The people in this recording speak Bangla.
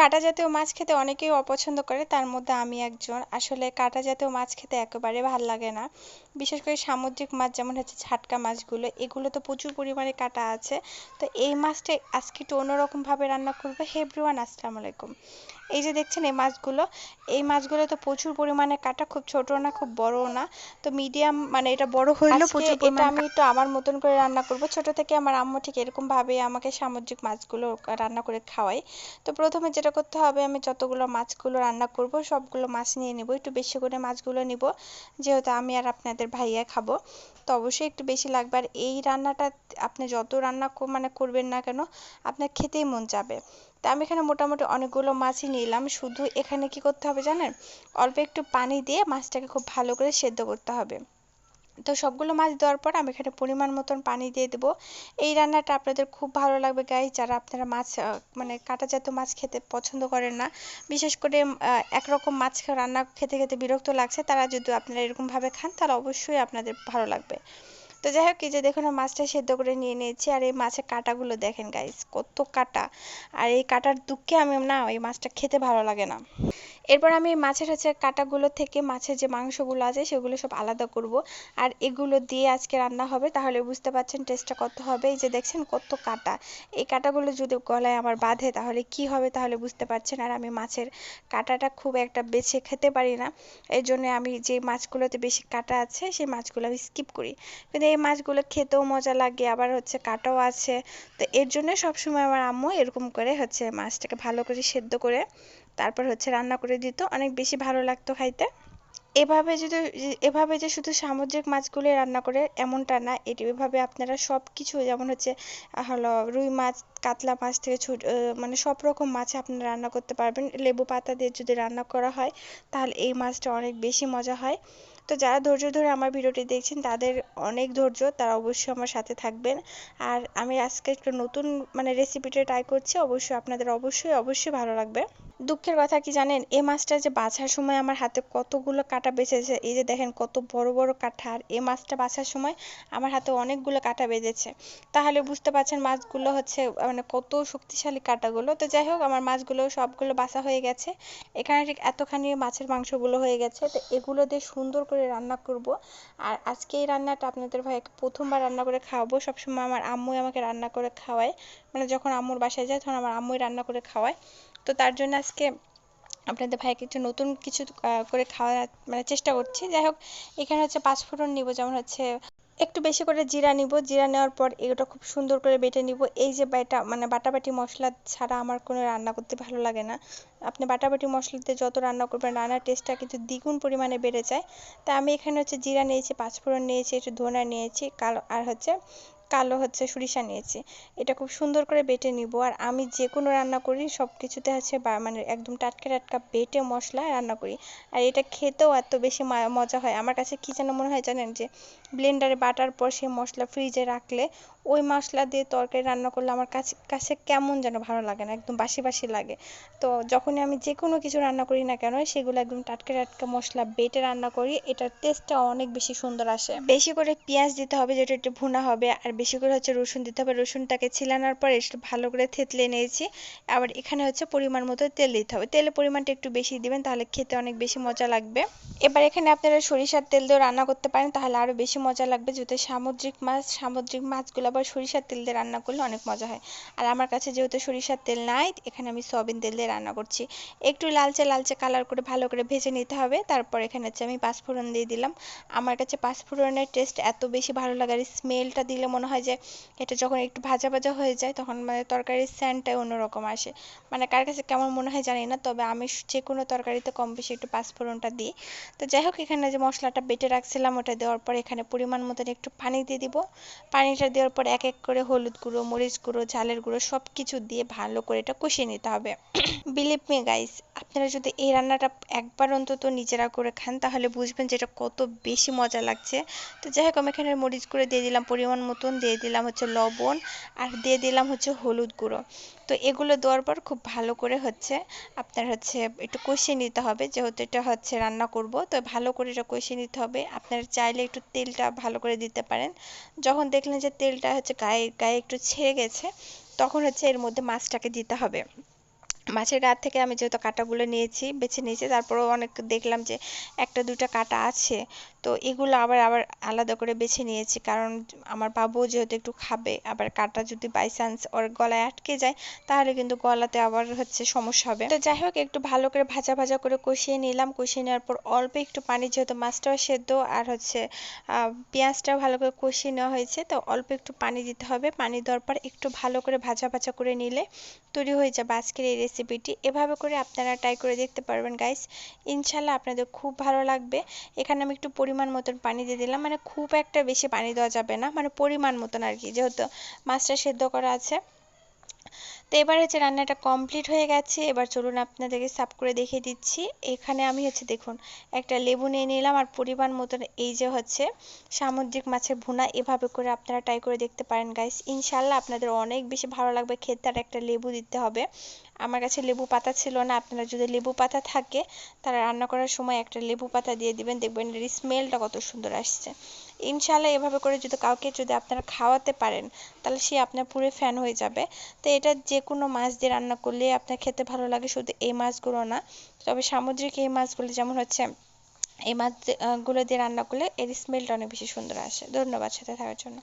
কাঁটা জাতীয় মাছ খেতে অনেকেই অপছন্দ করে তার মধ্যে আমি একজন। আসলে কাঁটা জাতীয় মাছ খেতে একেবারে ভালো লাগে না। বিশেষ করে সামুদ্রিক মাছ যেমন হচ্ছে ছাটকা মাছগুলো এগুলো তো প্রচুর পরিমাণে কাঁটা আছে। তো এই মাছটা আজকে একটু অন্যরকমভাবে রান্না করব। হে এভরিওয়ান আসসালামু আলাইকুম। এই যে দেখছেন এই মাছগুলো এই মাছগুলো তো প্রচুর পরিমাণে কাটা খুব ছোট না খুব বড় না। তো মিডিয়াম মানে এটা বড় হইলেও প্রচুর এটা আমি একটু আমার মতন করে রান্না করব। ছোট থেকে আমার আম্মু ঠিক এরকম ভাবে আমাকে সামুদ্রিক মাছগুলো রান্না করে খাওয়াই তো প্রথমে যেটা করতে হবে। আমি যতগুলো মাছগুলো রান্না করব, সবগুলো মাছ নিয়ে নিব। একটু বেশি করে মাছগুলো নিব, যেহেতু আমি আর আপনাদের ভাইয়া খাব। তো অবশ্যই একটু বেশি লাগবে। আর এই রান্নাটা আপনি যত রান্না মানে করবেন না কেন, আপনার খেতেই মন যাবে তা আমি এখানে মোটামুটি অনেকগুলো মাছই নিলাম। শুধু এখানে কি করতে হবে জানেন? অল্প একটু পানি দিয়ে মাছটাকে খুব ভালো করে সেদ্ধ করতে হবে। তো সবগুলো মাছ দেওয়ার পর আমি এখানে পরিমাণ মতন পানি দিয়ে দেবো। এই রান্নাটা আপনাদের খুব ভালো লাগবে গাই যারা আপনারা মাছ মানে কাটা জাতীয় মাছ খেতে পছন্দ করেন না। বিশেষ করে একরকম মাছ রান্না খেতে খেতে বিরক্ত লাগছে, তারা যদি আপনারা এরকমভাবে খান তাহলে অবশ্যই আপনাদের ভালো লাগবে। তো যাই হোক, এই যে দেখুন মাছটা সেদ্ধ করে নিয়ে নিয়েছি, আর এই মাছের কাঁটাগুলো দেখেন গাইস কত কাঁটা। আর এই কাঁটার দুঃখে আমি, না এই মাছটা খেতে ভালো লাগে না। এরপর আমি মাছের হচ্ছে কাঁটাগুলো থেকে মাছের যে মাংসগুলো আছে, সেগুলো সব আলাদা করব। আর এগুলো দিয়ে আজকে রান্না হবে, তাহলে বুঝতে পারছেন টেস্টটা কত হবে। এই যে দেখছেন, কত কাঁটা। এই কাঁটাগুলো যদি গলায় আমার বাঁধে, তাহলে কি হবে, তাহলে বুঝতে পারছেন। আর আমি মাছের কাঁটাটা খুব একটা বেছে খেতে পারি না। এই জন্য আমি যে মাছগুলোতে বেশি কাঁটা আছে, সেই মাছগুলো আমি স্কিপ করি। কিন্তু এই মাছগুলো খেতেও মজা লাগে, আবার হচ্ছে কাঁটাও আছে। তো এর জন্য সবসময় আমার আম্মু এরকম করে হচ্ছে মাছটাকে ভালো করে সেদ্ধ করে তারপর হচ্ছে রান্না করে দিত, অনেক বেশি ভালো লাগতো খাইতে। এভাবে যদি, এভাবে যে শুধু সামুদ্রিক মাছগুলো রান্না করে এমনটা না, এটি এভাবে আপনারা সব কিছু যেমন হচ্ছে হলো রুই মাছ, কাতলা মাছ থেকে ছোট মানে সব রকম মাছ আপনারা রান্না করতে পারবেন। লেবু পাতা দিয়ে যদি রান্না করা হয়, তাহলে এই মাছটা অনেক বেশি মজা হয়। তো যারা ধৈর্য ধরে আমার ভিডিওটি দেখছেন, তাদের অনেক ধৈর্য, তারা অবশ্যই আমার সাথে থাকবেন। আর আমি আজকে একটা নতুন মানে রেসিপিটা ট্রাই করছি, অবশ্যই আপনাদের অবশ্যই অবশ্যই ভালো লাগবে। দুঃখের কথা কি জানেন? এই মাছটা যে বাছার সময় আমার হাতে কতগুলো কাঁটা বেঁচেছে, এই যে দেখেন কত বড় বড় কাঁটা, আর এই মাছটা বাছার সময় আমার হাতে অনেকগুলো কাঁটা বেজেছে তাহলে বুঝতে পারছেন মাছগুলো হচ্ছে মানে কত শক্তিশালী কাঁটাগুলো। তো যাই হোক, আমার মাছগুলো সবগুলো বাছা হয়ে গেছে। এখানে ঠিক এতখানি মাছের মাংসগুলো হয়ে গেছে। তো এগুলো দিয়ে সুন্দর করে রান্না করব। আর আজকে এই রান্নাটা আপনাদের ভাই প্রথমবার রান্না করে খাওয়াবো। সবসময় আমার আম্মুই আমাকে রান্না করে খাওয়ায়। মানে যখন আম্মুর বাসায় যায়, তখন আমার আম্মুই রান্না করে খাওয়ায়। তো তার জন্য আজকে আপনাদের ভাইকে একটু নতুন কিছু করে খাওয়া মানে চেষ্টা করছি। যাই হোক, এখানে হচ্ছে পাঁচফোড়ন নিব, যেমন হচ্ছে একটু বেশি করে জিরা নিব। জিরা নেওয়ার পর এগুলো খুব সুন্দর করে বেটে নিব। এই যে বাটা মানে বাটাবাটি মশলা ছাড়া আমার কোনো রান্না করতে ভালো লাগে না। আপনি বাটাবাটি মশলা দিয়ে যত রান্না করবেন, রান্নার টেস্টটা কিন্তু দ্বিগুণ পরিমাণে বেড়ে যায়। তা আমি এখানে হচ্ছে জিরা নিয়েছি পাঁচফোড়ন নিয়েছি, একটু ধনা নিয়েছি, কালো, আর হচ্ছে কালো হচ্ছে সরিষা নিয়েছি। এটা খুব সুন্দর করে বেটে নিব। আর আমি যে কোনো রান্না করি সব কিছুতে হচ্ছে মানে একদম টাটকা টাটকা বেটে মশলা রান্না করি। আর এটা খেতেও এত বেশি মজা হয়। আমার কাছে কী যেন মনে হয় জানেন যে ব্লেন্ডারে বাটার পর সেই মশলা ফ্রিজে রাখলে ওই মশলা দিয়ে তরকারি রান্না করলে আমার কাছে কাছে কেমন যেন ভালো লাগে না, একদম বাসি বাসি লাগে। তো যখনই আমি যে কোনো কিছু রান্না করি না কেন, সেগুলো একদম টাটকা টাটকা মশলা বেটে রান্না করি, এটার টেস্টটা অনেক বেশি সুন্দর আসে। বেশি করে পেঁয়াজ দিতে হবে, যেটা একটু ভুনা হবে, আর বেশি করে হচ্ছে রসুন দিতে হবে। রসুনটাকে ছিলানোর পরে ভালো করে থেতলে নিয়েছি। আবার এখানে হচ্ছে পরিমাণ মতো তেল দিতে হবে। তেলের পরিমাণটা একটু বেশি দিবেন, তাহলে খেতে অনেক বেশি মজা লাগবে। এবার এখানে আপনারা সরিষার তেল দিয়েও রান্না করতে পারেন, তাহলে আরও বেশি মজা লাগবে। যেহেতু সামুদ্রিক মাছ, সামুদ্রিক মাছগুলো আবার সরিষার তেল দিয়ে রান্না করলে অনেক মজা হয়। আর আমার কাছে যেহেতু সরিষার তেল নাই, এখানে আমি সয়াবিন তেল দিয়ে রান্না করছি। একটু লালচে লালচে কালার করে ভালো করে ভেজে নিতে হবে। তারপর এখানে হচ্ছে আমি পাঁচফোড়ন দিয়ে দিলাম। আমার কাছে পাঁচফোড়নের টেস্ট এত বেশি ভালো লাগে আর স্মেলটা দিলে মনে হয় যে, এটা যখন একটু ভাজা ভাজা হয়ে যায়, তখন মানে তরকারির স্যান্ডটাই অন্যরকম আসে। মানে কার কাছে কেমন মনে হয় জানি না, তবে আমি যে কোনো তরকারিতে কম বেশি একটু পাঁচফোড়নটা দিই। তো যাই হোক, এখানে যে মশলাটা বেটে রাখছিলাম, ওটা দেওয়ার পর এখানে পরিমাণ মতন একটু পানি দিয়ে দিব। পানিটা দেওয়ার পর এক এক করে হলুদ গুঁড়ো, মরিচ গুঁড়ো, ঝালের গুঁড়ো সব কিছু দিয়ে ভালো করে এটা কষিয়ে নিতে হবে। বিলিভ মি গাইস আপনারা যদি এই রান্নাটা একবার অন্তত নিজেরা করে খান, তাহলে বুঝবেন যে এটা কত বেশি মজা লাগছে। তো যাই হোক, আমি এখানে মরিচ গুঁড়ো দিয়ে দিলাম পরিমাণ মতন, দিয়ে দিলাম হচ্ছে লবণ, আর দিয়ে দিলাম হচ্ছে হলুদ গুঁড়ো। তো এগুলো দেওয়ার পর খুব ভালো করে হচ্ছে আপনার হচ্ছে একটু কষিয়ে নিতে হবে, যেহেতু এটা হচ্ছে রান্না করব, তো ভালো করে এটা কষিয়ে নিতে হবে। আপনারা চাইলে একটু তেলটা ভালো করে দিতে পারেন। যখন দেখলেন যে তেলটা হচ্ছে গায়ে গায়ে একটু ছেড়ে গেছে, তখন হচ্ছে এর মধ্যে মাছটাকে দিতে হবে। মাছের গা থেকে আমি যেহেতু কাঁটাগুলো নিয়েছি, বেছে নিয়েছি, তারপরেও অনেক দেখলাম যে একটা, দুইটা কাঁটা আছে। তো এগুলো আবার আবার আলাদা করে বেছে নিয়েছি। কারণ আমার বাবুও যেহেতু একটু খাবে, আবার কাঁটা যদি বাই চান্স ওর গলায় আটকে যায়, তাহলে কিন্তু গলাতে আবার হচ্ছে সমস্যা হবে। তো যাই হোক, একটু ভালো করে ভাজা ভাজা করে কষিয়ে নিলাম। কষিয়ে নেওয়ার পর অল্প একটু পানি, যেহেতু মাছটাও সেদ্ধ, আর হচ্ছে পেঁয়াজটাও ভালো করে কষিয়ে নেওয়া হয়েছে। তো অল্প একটু পানি দিতে হবে। পানি দেওয়ার পর একটু ভালো করে ভাজা ভাজা করে নিলে তৈরি হয়ে যাবে আজকের এই রেসিপিটি এভাবে করে আপনারা ট্রাই করে দেখতে পারবেন গাইস ইনশাল্লাহ আপনাদের খুব ভালো লাগবে। এখানে আমি একটু পরিমাণ মতন পানি দিয়ে দিলাম। মানে খুব একটা বেশি পানি দেওয়া যাবে না। মানে পরিমাণ মতন আর কি, যেহেতু মাছটা সেদ্ধ করা আছে। তো এবার হচ্ছে রান্নাটা কমপ্লিট হয়ে গেছে, এবার চলুন আপনাদেরকে সাফ করে দেখিয়ে দিচ্ছি। এখানে আমি হচ্ছে দেখুন, একটা লেবু নিয়ে নিলাম আর পরিমাণ মতন এই যে হচ্ছে সামুদ্রিক মাছের ভুনা, এভাবে করে আপনারা ট্রাই করে দেখতে পারেন গাইস ইনশাল্লাহ আপনাদের অনেক বেশি ভালো লাগবে খেতে আর একটা লেবু দিতে হবে। আমার কাছে লেবু পাতা ছিল না, আপনারা যদি লেবু পাতা থাকে, তারা রান্না করার সময় একটা লেবু পাতা দিয়ে দিবেন, দেখবেন এর স্মেলটা কত সুন্দর আসছে। ইনশাল্লাহ এভাবে করে যদি কাউকে যদি আপনারা খাওয়াতে পারেন, তাহলে সে আপনার পুরো ফ্যান হয়ে যাবে। তো এটা যে কোনো মাছ দিয়ে রান্না করলে আপনার খেতে ভালো লাগে, শুধু এই মাছগুলো না। তবে সামুদ্রিক এই মাছগুলো যেমন হচ্ছে, এই মাছগুলো দিয়ে রান্না করলে এর স্মেলটা অনেক বেশি সুন্দর আসে। ধন্যবাদ সাথে থাকার জন্য।